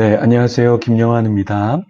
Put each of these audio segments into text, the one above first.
네, 안녕하세요. 김영환입니다.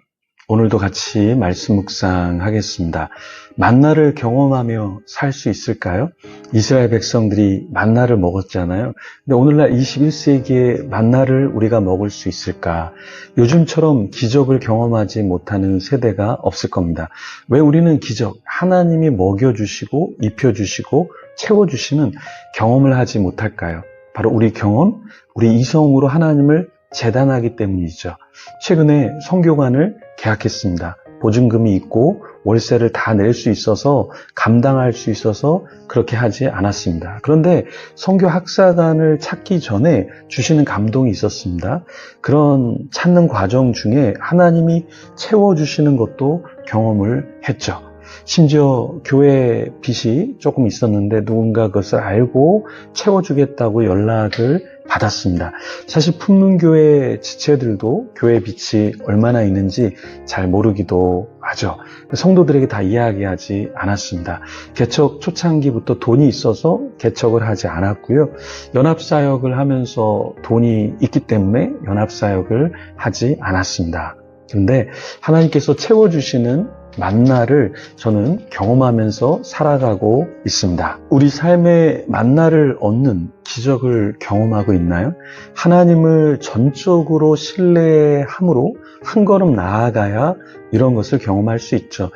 오늘도 같이 말씀 묵상하겠습니다. 만나를 경험하며 살 수 있을까요? 이스라엘 백성들이 만나를 먹었잖아요. 근데 오늘날 21세기에 만나를 우리가 먹을 수 있을까? 요즘처럼 기적을 경험하지 못하는 세대가 없을 겁니다. 왜 우리는 기적, 하나님이 먹여주시고, 입혀주시고, 채워주시는 경험을 하지 못할까요? 바로 우리 경험, 우리 이성으로 하나님을 재단하기 때문이죠. 최근에 성교관을 계약했습니다. 보증금이 있고 월세를 다 낼 수 있어서 감당할 수 있어서 그렇게 하지 않았습니다. 그런데 성교 학사관을 찾기 전에 주시는 감동이 있었습니다. 그런 찾는 과정 중에 하나님이 채워주시는 것도 경험을 했죠. 심지어 교회 빚이 조금 있었는데 누군가 그것을 알고 채워주겠다고 연락을 받았습니다. 사실 품문교회 지체들도 교회 빚이 얼마나 있는지 잘 모르기도 하죠. 성도들에게 다 이야기하지 않았습니다. 개척 초창기부터 돈이 있어서 개척을 하지 않았고요. 연합사역을 하면서 돈이 있기 때문에 연합사역을 하지 않았습니다. 그런데 하나님께서 채워주시는 만나를 저는 경험하면서 살아가고 있습니다. 우리 삶의 만나를 얻는 기적을 경험하고 있나요? 하나님을 전적으로 신뢰함으로 한 걸음 나아가야 이런 것을 경험할 수 있죠.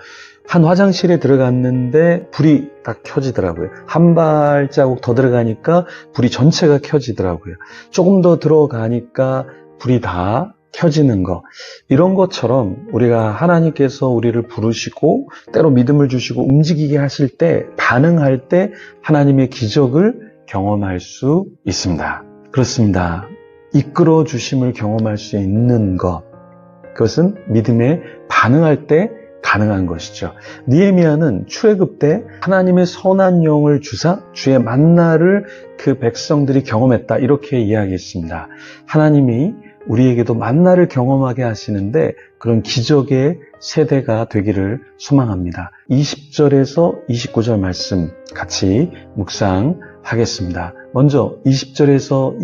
한 화장실에 들어갔는데 불이 딱 켜지더라고요. 한 발자국 더 들어가니까 불이 전체가 켜지더라고요. 조금 더 들어가니까 불이 다 켜지는 것. 이런 것처럼 우리가 하나님께서 우리를 부르시고 때로 믿음을 주시고 움직이게 하실 때 반응할 때 하나님의 기적을 경험할 수 있습니다. 그렇습니다. 이끌어 주심을 경험할 수 있는 것. 그것은 믿음에 반응할 때 가능한 것이죠. 니에미아는 출애굽 때 하나님의 선한 영을 주사 주의 만나를 그 백성들이 경험했다 이렇게 이야기했습니다. 하나님이 우리에게도 만나를 경험하게 하시는데 그런 기적의 세대가 되기를 소망합니다. 20절에서 29절 말씀 같이 묵상하겠습니다. 먼저 20절에서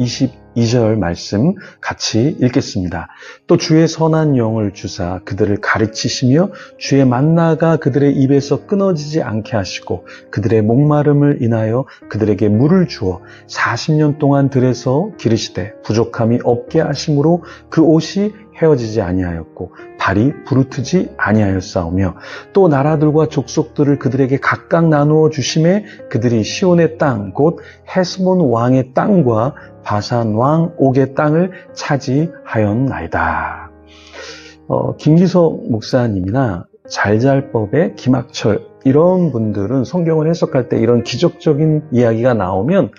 22절 말씀 같이 읽겠습니다. 또 주의 선한 영을 주사 그들을 가르치시며 주의 만나가 그들의 입에서 끊어지지 않게 하시고 그들의 목마름을 인하여 그들에게 물을 주어 40년 동안 들에서 기르시되 부족함이 없게 하심으로 그 옷이 헤어지지 아니하였고 발이 부르트지 아니하였사오며 또 나라들과 족속들을 그들에게 각각 나누어 주심에 그들이 시온의 땅 곧 헤스본 왕의 땅과 바산 왕 옥의 땅을 차지하였나이다. 어, 김기석 목사님이나 잘잘법의 김학철 이런 분들은 성경을 해석할 때 이런 기적적인 이야기가 나오면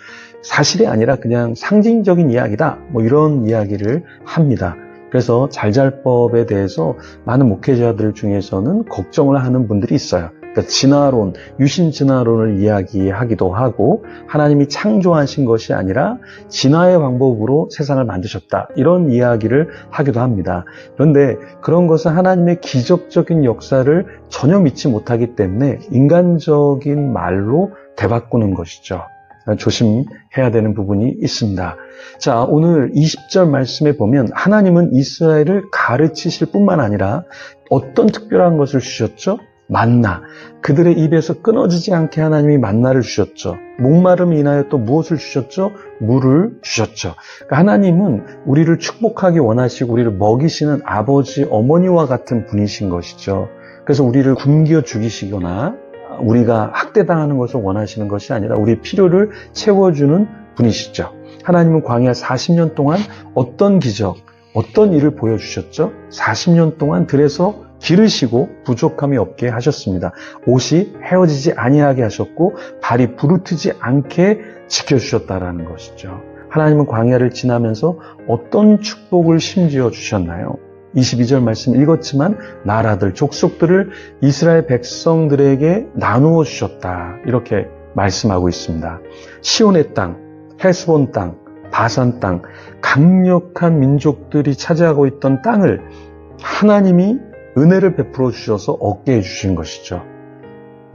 사실이 아니라 그냥 상징적인 이야기다 뭐 이런 이야기를 합니다. 그래서 잘잘법에 대해서 많은 목회자들 중에서는 걱정을 하는 분들이 있어요. 그러니까 진화론, 유신 진화론을 이야기하기도 하고 하나님이 창조하신 것이 아니라 진화의 방법으로 세상을 만드셨다. 이런 이야기를 하기도 합니다. 그런데 그런 것은 하나님의 기적적인 역사를 전혀 믿지 못하기 때문에 인간적인 말로 되바꾸는 것이죠. 조심해야 되는 부분이 있습니다. 자, 오늘 20절 말씀에 보면 하나님은 이스라엘을 가르치실 뿐만 아니라 어떤 특별한 것을 주셨죠? 만나. 그들의 입에서 끊어지지 않게 하나님이 만나를 주셨죠. 목마름 인하여 또 무엇을 주셨죠? 물을 주셨죠. 그러니까 하나님은 우리를 축복하기 원하시고 우리를 먹이시는 아버지, 어머니와 같은 분이신 것이죠. 그래서 우리를 굶겨 죽이시거나 우리가 학대당하는 것을 원하시는 것이 아니라 우리 필요를 채워주는 분이시죠. 하나님은 광야 40년 동안 어떤 기적, 어떤 일을 보여주셨죠? 40년 동안 들에서 기르시고 부족함이 없게 하셨습니다. 옷이 헤어지지 아니하게 하셨고 발이 부르트지 않게 지켜주셨다라는 것이죠. 하나님은 광야를 지나면서 어떤 축복을 심지어 주셨나요? 22절 말씀 읽었지만 나라들, 족속들을 이스라엘 백성들에게 나누어 주셨다. 이렇게 말씀하고 있습니다. 시온의 땅, 헤스본 땅, 바산 땅, 강력한 민족들이 차지하고 있던 땅을 하나님이 은혜를 베풀어 주셔서 얻게 해주신 것이죠.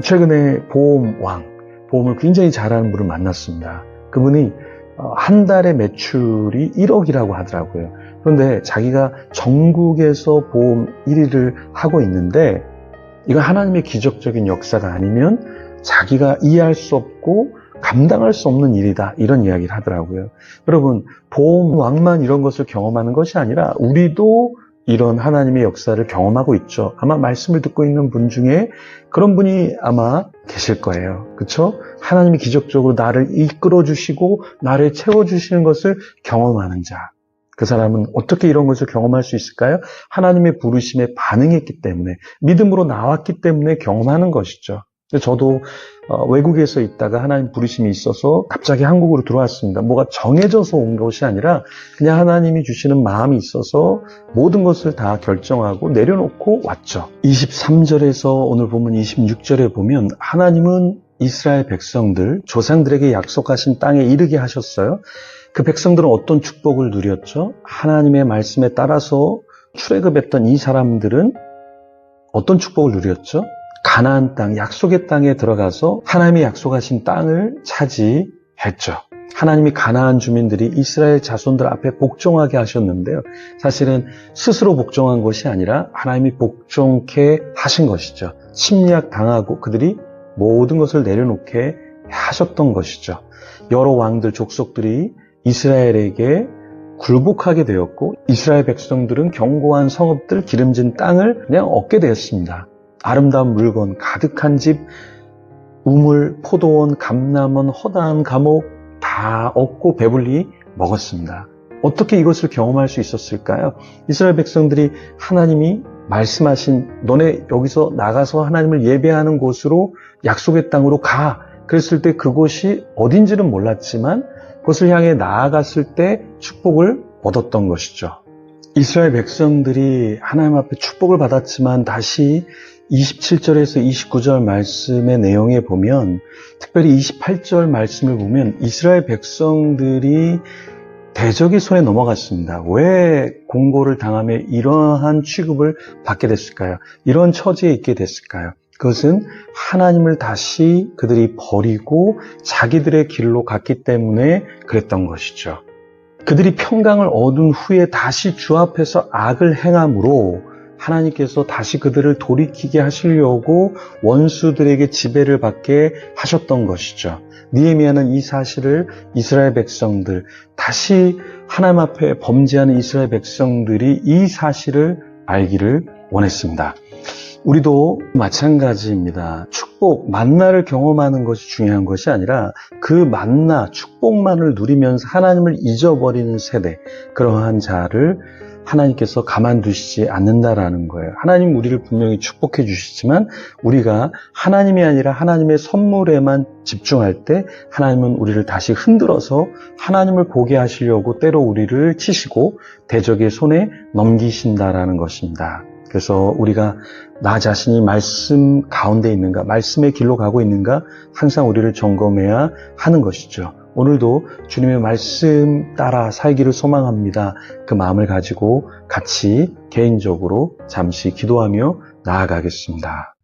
최근에 보험왕, 보험을 굉장히 잘하는 분을 만났습니다. 그분이 어, 한 달의 매출이 1억이라고 하더라고요. 그런데 자기가 전국에서 보험 1위를 하고 있는데 이건 하나님의 기적적인 역사가 아니면 자기가 이해할 수 없고 감당할 수 없는 일이다. 이런 이야기를 하더라고요. 여러분, 보험 왕만 이런 것을 경험하는 것이 아니라 우리도 이런 하나님의 역사를 경험하고 있죠. 아마 말씀을 듣고 있는 분 중에 그런 분이 아마 계실 거예요. 그렇죠? 하나님이 기적적으로 나를 이끌어 주시고 나를 채워 주시는 것을 경험하는 자. 그 사람은 어떻게 이런 것을 경험할 수 있을까요? 하나님의 부르심에 반응했기 때문에 믿음으로 나왔기 때문에 경험하는 것이죠. 저도 어, 외국에서 있다가 하나님 부르심이 있어서 갑자기 한국으로 들어왔습니다. 뭐가 정해져서 온 것이 아니라 그냥 하나님이 주시는 마음이 있어서 모든 것을 다 결정하고 내려놓고 왔죠. 23절에서 오늘 보면 26절에 보면 하나님은 이스라엘 백성들, 조상들에게 약속하신 땅에 이르게 하셨어요. 그 백성들은 어떤 축복을 누렸죠? 하나님의 말씀에 따라서 출애굽했던 이 사람들은 어떤 축복을 누렸죠? 가나안 땅, 약속의 땅에 들어가서 하나님이 약속하신 땅을 차지했죠. 하나님이 가나안 주민들이 이스라엘 자손들 앞에 복종하게 하셨는데요. 사실은 스스로 복종한 것이 아니라 하나님이 복종케 하신 것이죠. 침략 당하고 그들이 모든 것을 내려놓게 하셨던 것이죠. 여러 왕들, 족속들이 이스라엘에게 굴복하게 되었고 이스라엘 백성들은 견고한 성읍들, 기름진 땅을 그냥 얻게 되었습니다. 아름다운 물건, 가득한 집, 우물, 포도원, 감남원, 허다한 감옥 다 얻고 배불리 먹었습니다. 어떻게 이것을 경험할 수 있었을까요? 이스라엘 백성들이 하나님이 말씀하신 너네 여기서 나가서 하나님을 예배하는 곳으로 약속의 땅으로 가. 그랬을 때 그곳이 어딘지는 몰랐지만 그것을 향해 나아갔을 때 축복을 얻었던 것이죠. 이스라엘 백성들이 하나님 앞에 축복을 받았지만 다시 27절에서 29절 말씀의 내용에 보면 특별히 28절 말씀을 보면 이스라엘 백성들이 대적의 손에 넘어갔습니다. 왜 공고를 당하며 이러한 취급을 받게 됐을까요? 이런 처지에 있게 됐을까요? 그것은 하나님을 다시 그들이 버리고 자기들의 길로 갔기 때문에 그랬던 것이죠. 그들이 평강을 얻은 후에 다시 주 앞에서 악을 행함으로 하나님께서 다시 그들을 돌이키게 하시려고 원수들에게 지배를 받게 하셨던 것이죠. 니에미아는 이 사실을 이스라엘 백성들, 다시 하나님 앞에 범죄하는 이스라엘 백성들이 이 사실을 알기를 원했습니다. 우리도 마찬가지입니다. 축복, 만나를 경험하는 것이 중요한 것이 아니라 그 만나, 축복만을 누리면서 하나님을 잊어버리는 세대, 그러한 자를 하나님께서 가만두시지 않는다라는 거예요. 하나님 우리를 분명히 축복해 주시지만 우리가 하나님이 아니라 하나님의 선물에만 집중할 때 하나님은 우리를 다시 흔들어서 하나님을 보게 하시려고 때로 우리를 치시고 대적의 손에 넘기신다라는 것입니다. 그래서 우리가 나 자신이 말씀 가운데 있는가, 말씀의 길로 가고 있는가 항상 우리를 점검해야 하는 것이죠. 오늘도 주님의 말씀 따라 살기를 소망합니다. 그 마음을 가지고 같이 개인적으로 잠시 기도하며 나아가겠습니다.